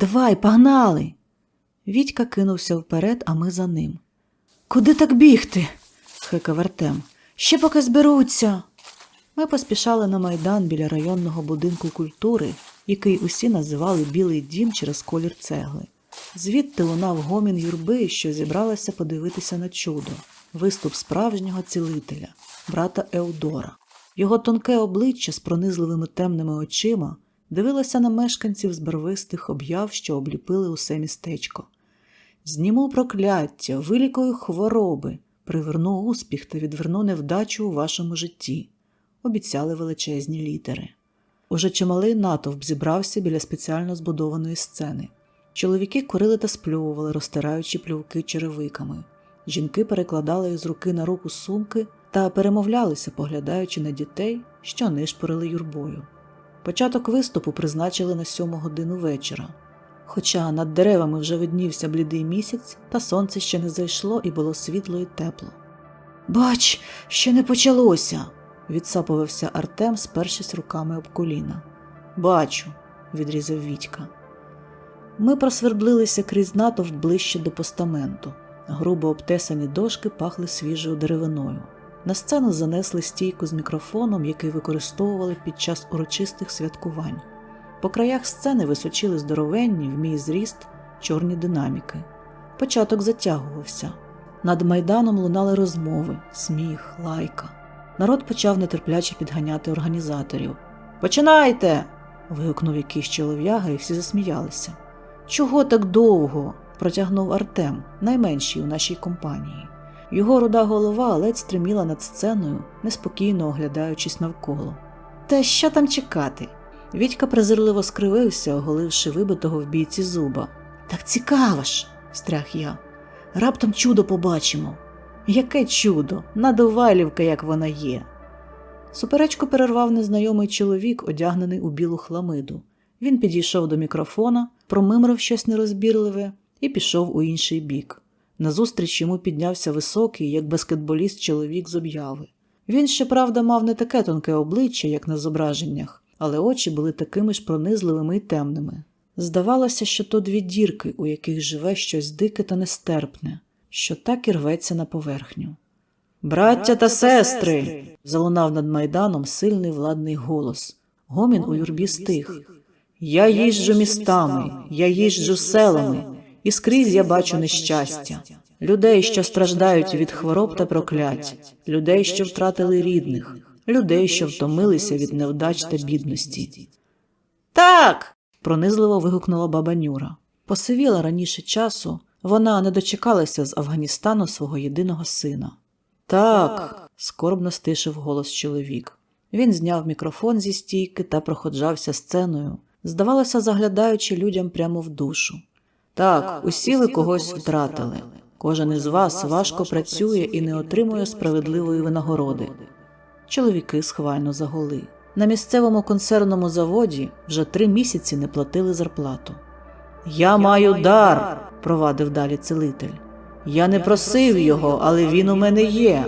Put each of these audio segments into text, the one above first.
Давай, погнали. Вітька кинувся вперед, а ми за ним. Куди так бігти? хикав Артем. Ще поки зберуться. Ми поспішали на майдан біля районного будинку культури, який усі називали Білий дім через колір цегли. Звідти лунав гомін юрби, що зібралася подивитися на чудо, виступ справжнього цілителя, брата Еудора. Його тонке обличчя з пронизливими темними очима дивилося на мешканців з барвистих об'яв, що обліпили усе містечко. Зніму прокляття, вилікую хвороби, приверну успіх та відверну невдачу у вашому житті, обіцяли величезні літери. Уже чималий натовп зібрався біля спеціально збудованої сцени. Чоловіки курили та сплювували, розтираючи плювки черевиками. Жінки перекладали із руки на руку сумки та перемовлялися, поглядаючи на дітей, що нишпорили юрбою. Початок виступу призначили на сьому годину вечора. Хоча над деревами вже виднівся блідий місяць, та сонце ще не зайшло і було світло і тепло. Бач, ще не почалося, відсапувався Артем, спершись руками об коліна. Бачу, відрізав Вітька. Ми просвердлилися крізь натовп ближче до постаменту. Грубо обтесані дошки пахли свіжою деревиною. На сцену занесли стійку з мікрофоном, який використовували під час урочистих святкувань. По краях сцени височили здоровенні, в мій зріст, чорні динаміки. Початок затягувався. Над майданом лунали розмови, сміх, лайка. Народ почав нетерпляче підганяти організаторів. Починайте. вигукнув якийсь чолов'яга, і всі засміялися. Чого так довго? протягнув Артем, найменший у нашій компанії. Його руда голова ледь стриміла над сценою, неспокійно оглядаючись навколо. Та що там чекати? Вітька презирливо скривився, оголивши вибитого в бійці зуба. Так цікаво ж, стряг я. Раптом чудо побачимо. Яке чудо, надувайлівка, як вона є. Суперечку перервав незнайомий чоловік, одягнений у білу хламиду. Він підійшов до мікрофона, промимрив щось нерозбірливе і пішов у інший бік. Назустріч йому піднявся високий, як баскетболіст, чоловік з обяви. Він, щоправда, мав не таке тонке обличчя, як на зображеннях, але очі були такими ж пронизливими і темними. Здавалося, що то дві дірки, у яких живе щось дике та нестерпне, що так і рветься на поверхню. Браття та сестри. залунав над майданом сильний владний голос. Гомін у юрбі стих. Я їжджу містами, я їжджу селами, і скрізь я бачу нещастя, людей, що страждають від хвороб та проклять, людей, що втратили рідних, людей, що втомилися від невдач та бідності. Так. пронизливо вигукнула баба Нюра. Посивіла раніше часу, вона не дочекалася з Афганістану свого єдиного сина. Так, скорбно стишив голос чоловік. Він зняв мікрофон зі стійки та проходжався сценою, здавалося, заглядаючи людям прямо в душу. Так, усі ви когось втратили. Кожен із вас важко працює і не отримує справедливої винагороди. Чоловіки схвально загули. На місцевому консервному заводі вже три місяці не платили зарплату. Я маю дар, провадив далі целитель. Я не просив його, але він у мене є.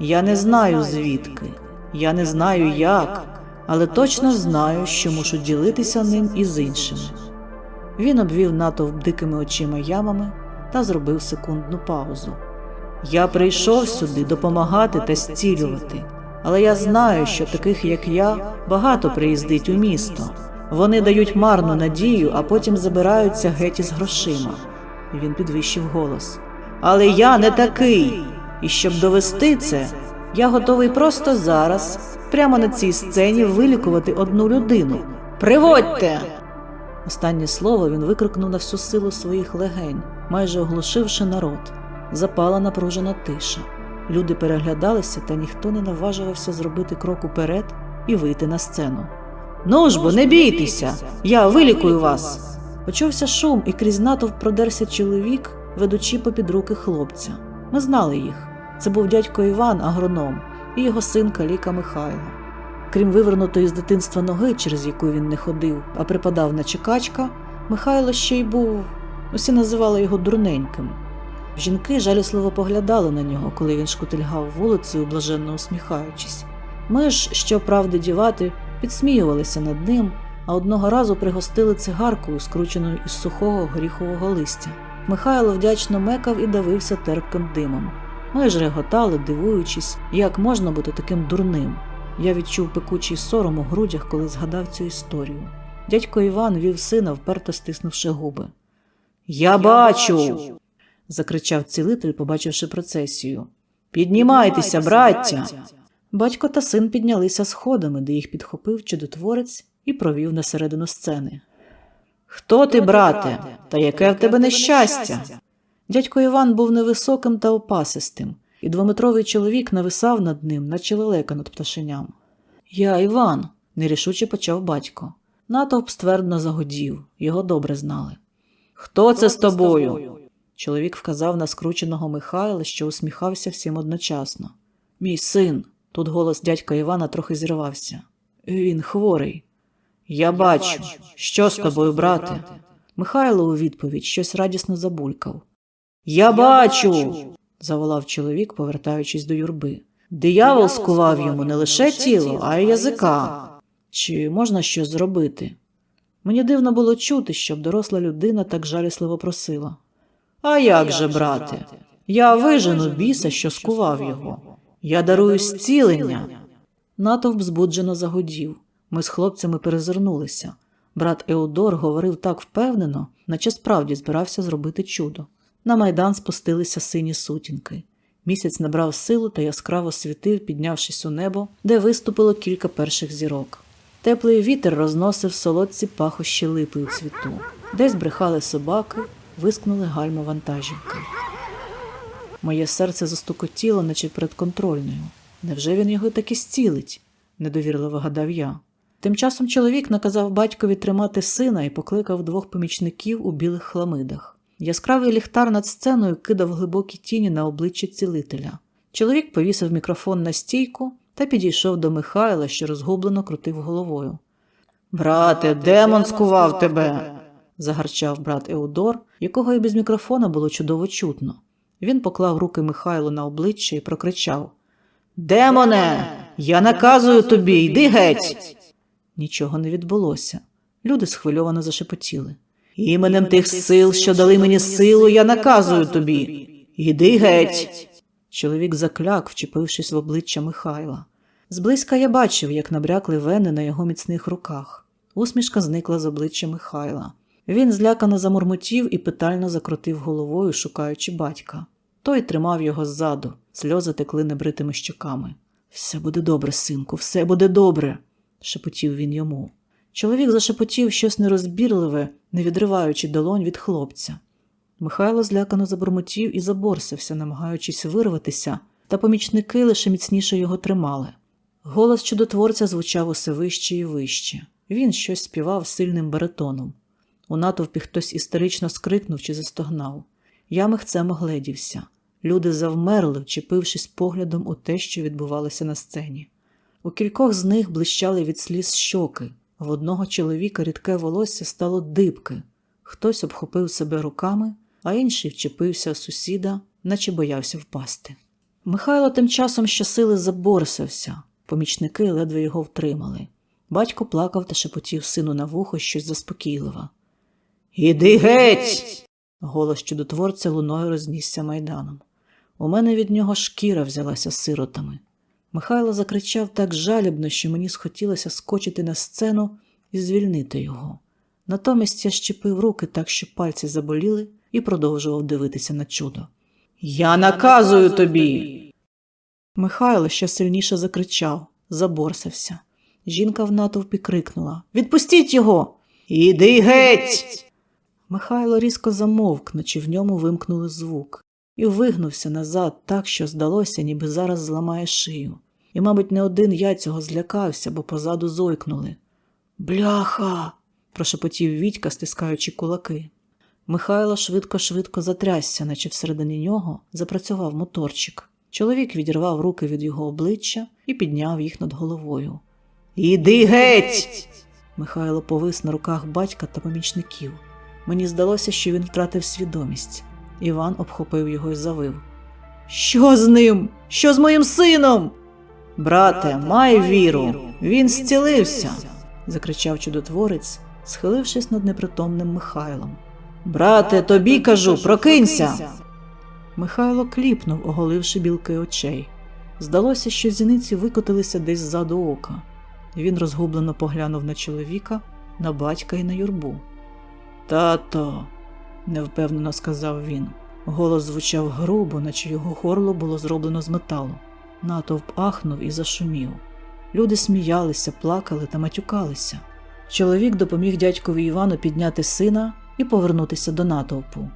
Я не знаю звідки, я не знаю як, але точно знаю, що мушу ділитися ним із іншими. Він обвів натовп дикими очима ямами та зробив секундну паузу. Я прийшов сюди допомагати та зцілювати, але я знаю, що таких, як я, багато приїздить у місто. Вони дають марну надію, а потім забираються геть із грошима. Він підвищив голос. Але я не такий. І щоб довести це, я готовий просто зараз, прямо на цій сцені, вилікувати одну людину. Приводьте! Останнє слово він викрикнув на всю силу своїх легень, майже оглушивши народ. Запала напружена тиша. Люди переглядалися, та ніхто не наважувався зробити крок уперед і вийти на сцену. Ну ж бо, не бійтеся, я вилікую вас. Почувся шум, і крізь натовп продерся чоловік, ведучи попід руки хлопця. Ми знали їх. Це був дядько Іван, агроном, і його син Каліка Михайло. Крім вивернутої з дитинства ноги, через яку він не ходив, а припадав на чекачка, Михайло ще й був. Усі називали його дурненьким. Жінки жалісливо поглядали на нього, коли він шкутильгав вулицею, блаженно усміхаючись. Ми ж, що правди дівати, підсміювалися над ним, а одного разу пригостили цигаркою, скрученою із сухого горіхового листя. Михайло вдячно мекав і давився терпким димом. Ми ж реготали, дивуючись, як можна бути таким дурним. Я відчув пекучий сором у грудях, коли згадав цю історію. Дядько Іван вів сина, вперто стиснувши губи. Я бачу. закричав цілитель, побачивши процесію. Піднімайтеся, браття. Батько та син піднялися сходами, де їх підхопив чудотворець і провів на середину сцени. Хто ти, брате, та яке в тебе нещастя? Дядько Іван був невисоким та опасистим, і двометровий чоловік нависав над ним, наче лелека над пташеням. Я Іван, нерішуче почав батько. Натовп ствердно загодів, його добре знали. Хто це з тобою? Чоловік вказав на скрученого Михайла, що усміхався всім одночасно. Мій син. Тут голос дядька Івана трохи зірвався. Він хворий. Я бачу. Що з тобою, брате? Михайло у відповідь щось радісно забулькав. Я бачу. Заволав чоловік, повертаючись до юрби. Диявол скував йому не лише тіло, а й язика. Чи можна щось зробити? Мені дивно було чути, щоб доросла людина так жалісливо просила. А як же, брате? Я вижену біса, що скував його. Я дарую зцілення. Натовп збуджено загодів. Ми з хлопцями перезирнулися. Брат Еодор говорив так впевнено, наче справді збирався зробити чудо. На майдан спустилися сині сутінки. Місяць набрав силу та яскраво світив, піднявшись у небо, де виступило кілька перших зірок. Теплий вітер розносив солодці пахощі липи у цвіту. Десь брехали собаки, вискнули гальма вантажівки. Моє серце застукотіло, наче перед контрольною. Невже він його таки зцілить? недовірливо гадав я. Тим часом чоловік наказав батькові тримати сина і покликав двох помічників у білих хламидах. Яскравий ліхтар над сценою кидав глибокі тіні на обличчя цілителя. Чоловік повісив мікрофон на стійку та підійшов до Михайла, що розгублено крутив головою. Брате, демон скував тебе. загарчав брат Еудор, якого і без мікрофона було чудово чутно. Він поклав руки Михайлу на обличчя і прокричав Демоне, я наказую тобі, йди геть. Нічого не відбулося. Люди схвильовано зашепотіли. Іменем тих сил, що дали мені силу, я наказую тобі. Іди геть. Чоловік закляк, вчепившись в обличчя Михайла. Зблизька я бачив, як набрякли вени на його міцних руках. Усмішка зникла з обличчя Михайла. Він злякано замурмотів і питально закрутив головою, шукаючи батька. Той тримав його ззаду, сльози текли небритими щоками. Все буде добре, синку, все буде добре, шепотів він йому. Чоловік зашепотів щось нерозбірливе, не відриваючи долонь від хлопця. Михайло злякано забормотів і заборсився, намагаючись вирватися, та помічники лише міцніше його тримали. Голос чудотворця звучав усе вище і вище. Він щось співав сильним баритоном. У натовпі хтось істерично скрикнув чи застогнав. Я михцем огледівся. Люди завмерли, вчепившись поглядом у те, що відбувалося на сцені. У кількох з них блищали від сліз щоки, в одного чоловіка рідке волосся стало дибки. Хтось обхопив себе руками, а інший вчепився сусіда, наче боявся впасти. Михайло тим часом щосили заборсився, помічники ледве його втримали. Батько плакав та шепотів сину на вухо щось заспокійливе. Іди геть. Голос чудотворця луною рознісся майданом. У мене від нього шкіра взялася сиротами. Михайло закричав так жалібно, що мені схотілося скочити на сцену і звільнити його. Натомість я щепив руки так, що пальці заболіли, і продовжував дивитися на чудо. Я наказую тобі. Михайло ще сильніше закричав, заборсився. Жінка в натовпі крикнула Відпустіть його! Іди геть! Михайло різко замовк, наче в ньому вимкнули звук, і вигнувся назад так, що здалося, ніби зараз зламає шию. І, мабуть, не один я цього злякався, бо позаду зойкнули. Бляха. прошепотів Вітька, стискаючи кулаки. Михайло швидко-швидко затрясся, наче всередині нього запрацював моторчик. Чоловік відірвав руки від його обличчя і підняв їх над головою. Іди геть. Михайло повис на руках батька та помічників. Мені здалося, що він втратив свідомість. Іван обхопив його і завив. Що з ним? Що з моїм сином? Брате, май віру, він зцілився, закричав чудотворець, схилившись над непритомним Михайлом. Брате, тобі кажу, прокинься. Михайло кліпнув, оголивши білки очей. Здалося, що зіниці викотилися десь ззаду ока. Він розгублено поглянув на чоловіка, на батька і на юрбу. Тато, невпевнено сказав він. Голос звучав грубо, наче його горло було зроблено з металу. Натовп ахнув і зашумів. Люди сміялися, плакали та матюкалися. Чоловік допоміг дядькові Івану підняти сина і повернутися до натовпу.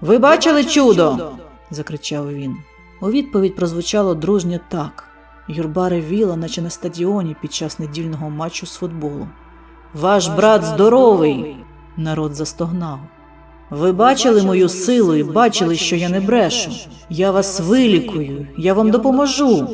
Ви бачили чудо? закричав він. У відповідь прозвучало дружнє так. Юрба ревіла, наче на стадіоні під час недільного матчу з футболу. Ваш брат здоровий. Народ застогнав. Ви бачили мою силу і бачили, що я не брешу. Я вас вилікую, я вам допоможу.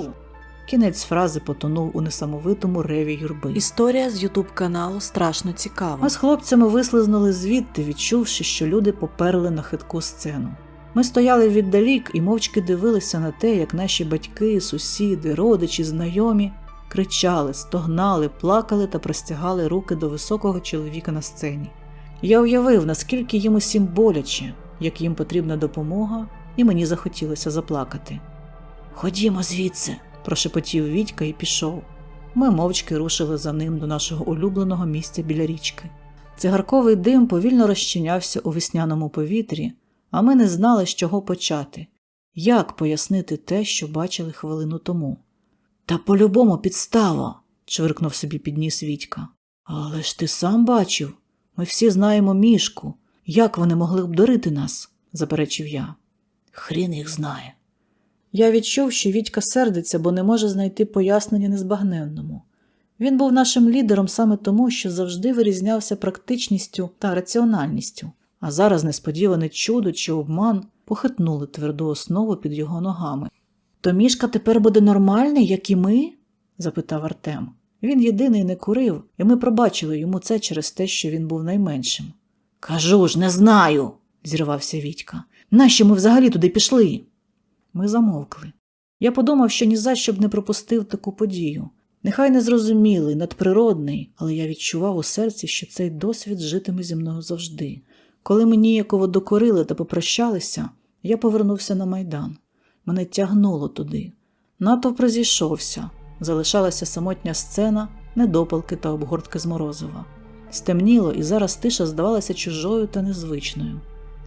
Кінець фрази потонув у несамовитому реві юрби. Історія з Ютуб каналу страшно цікава. Ми з хлопцями вислизнули звідти, відчувши, що люди поперли на хитку сцену. Ми стояли віддалік і мовчки дивилися на те, як наші батьки, сусіди, родичі, знайомі кричали, стогнали, плакали та простягали руки до високого чоловіка на сцені. Я уявив, наскільки їм усім боляче, як їм потрібна допомога, і мені захотілося заплакати. Ходімо звідси, прошепотів Вітька і пішов. Ми мовчки рушили за ним до нашого улюбленого місця біля річки. Цигарковий дим повільно розчинявся у весняному повітрі, а ми не знали, з чого почати, як пояснити те, що бачили хвилину тому. Та по-любому підстава, чвиркнув собі підніс Вітька. Але ж ти сам бачив. Ми всі знаємо мішку. Як вони могли обдурити нас? заперечив я. Хрін їх знає. Я відчув, що Вітька сердиться, бо не може знайти пояснення незбагненному. Він був нашим лідером саме тому, що завжди вирізнявся практичністю та раціональністю, а зараз несподіване чудо чи обман похитнули тверду основу під його ногами. То мішка тепер буде нормальний, як і ми? запитав Артем. Він єдиний не курив, і ми пробачили йому це через те, що він був найменшим. Кажу ж, не знаю, зірвався Вітька. Нащо ми взагалі туди пішли? Ми замовкли. Я подумав, що ні за що б не пропустив таку подію. Нехай незрозумілий, надприродний, але я відчував у серці, що цей досвід житиме зі мною завжди. Коли ми ніяково докорили та попрощалися, я повернувся на майдан. Мене тягнуло туди. Натовп розійшовся. Залишалася самотня сцена, недопалки та обгортки з морозива. Стемніло, і зараз тиша здавалася чужою та незвичною.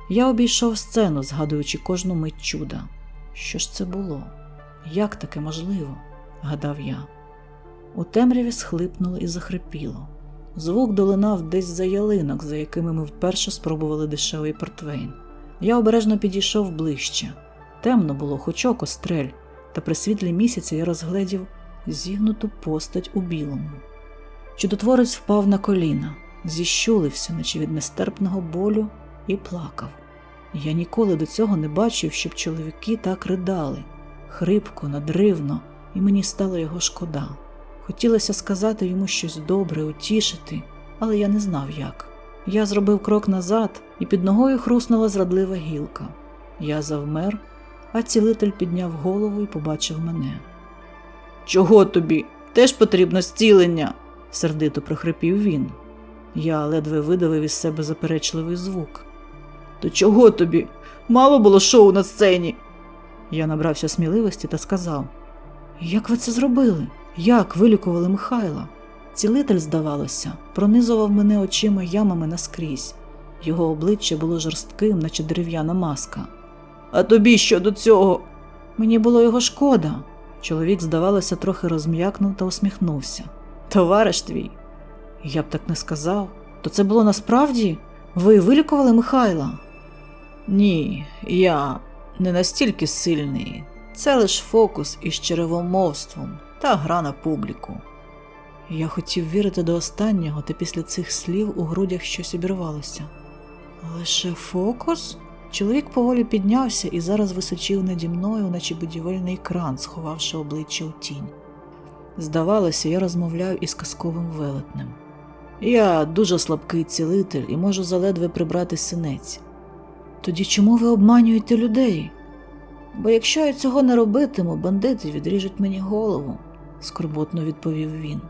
Я обійшов сцену, згадуючи кожну мить чуда. Що ж це було? Як таке можливо? гадав я. У темряві схлипнуло і захрипіло. Звук долинав десь за ялинок, за якими ми вперше спробували дешевий портвейн. Я обережно підійшов ближче. Темно було, хоч око стрель, та при світлі місяця я розгледів зігнуту постать у білому. Чудотворець впав на коліна, зіщулився, наче від нестерпного болю, і плакав. Я ніколи до цього не бачив, щоб чоловіки так ридали, хрипко, надривно, і мені стало його шкода. Хотілося сказати йому щось добре, утішити, але я не знав як. Я зробив крок назад, і під ногою хруснула зрадлива гілка. Я завмер, а цілитель підняв голову і побачив мене. Чого тобі? Теж потрібно зцілення, сердито прохрипів він. Я ледве видавив із себе заперечливий звук. То чого тобі? Мало було шоу на сцені. Я набрався сміливості та сказав: Як ви це зробили? Як вилікували Михайла? Цілитель, здавалося, пронизував мене очима ямами наскрізь. Його обличчя було жорстким, наче дерев'яна маска. А тобі що до цього? Мені було його шкода. Чоловік, здавалося, трохи розм'якнув та усміхнувся. Товариш твій. Я б так не сказав. То це було насправді? Ви вилікували Михайла? Ні, я не настільки сильний. Це лиш фокус із черевомовством та гра на публіку. Я хотів вірити до останнього, та після цих слів у грудях щось обірвалося. Лише фокус? Чоловік поволі піднявся і зараз височив наді мною, наче будівельний кран, сховавши обличчя у тінь. Здавалося, я розмовляв із казковим велетнем. Я дуже слабкий цілитель і можу заледве прибрати синець. Тоді чому ви обманюєте людей? Бо якщо я цього не робитиму, бандити відріжуть мені голову, скорботно відповів він.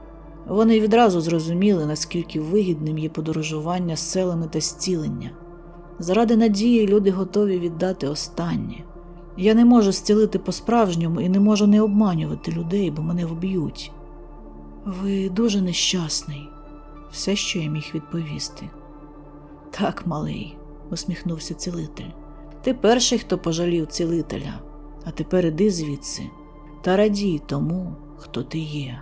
Вони відразу зрозуміли, наскільки вигідним є подорожування з селами та зцілення. Заради надії люди готові віддати останнє. Я не можу зцілити по-справжньому і не можу не обманювати людей, бо мене вб'ють. Ви дуже нещасний, все, що я міг відповісти. Так, малий, усміхнувся цілитель. Ти перший, хто пожалів цілителя, а тепер іди звідси та радій тому, хто ти є.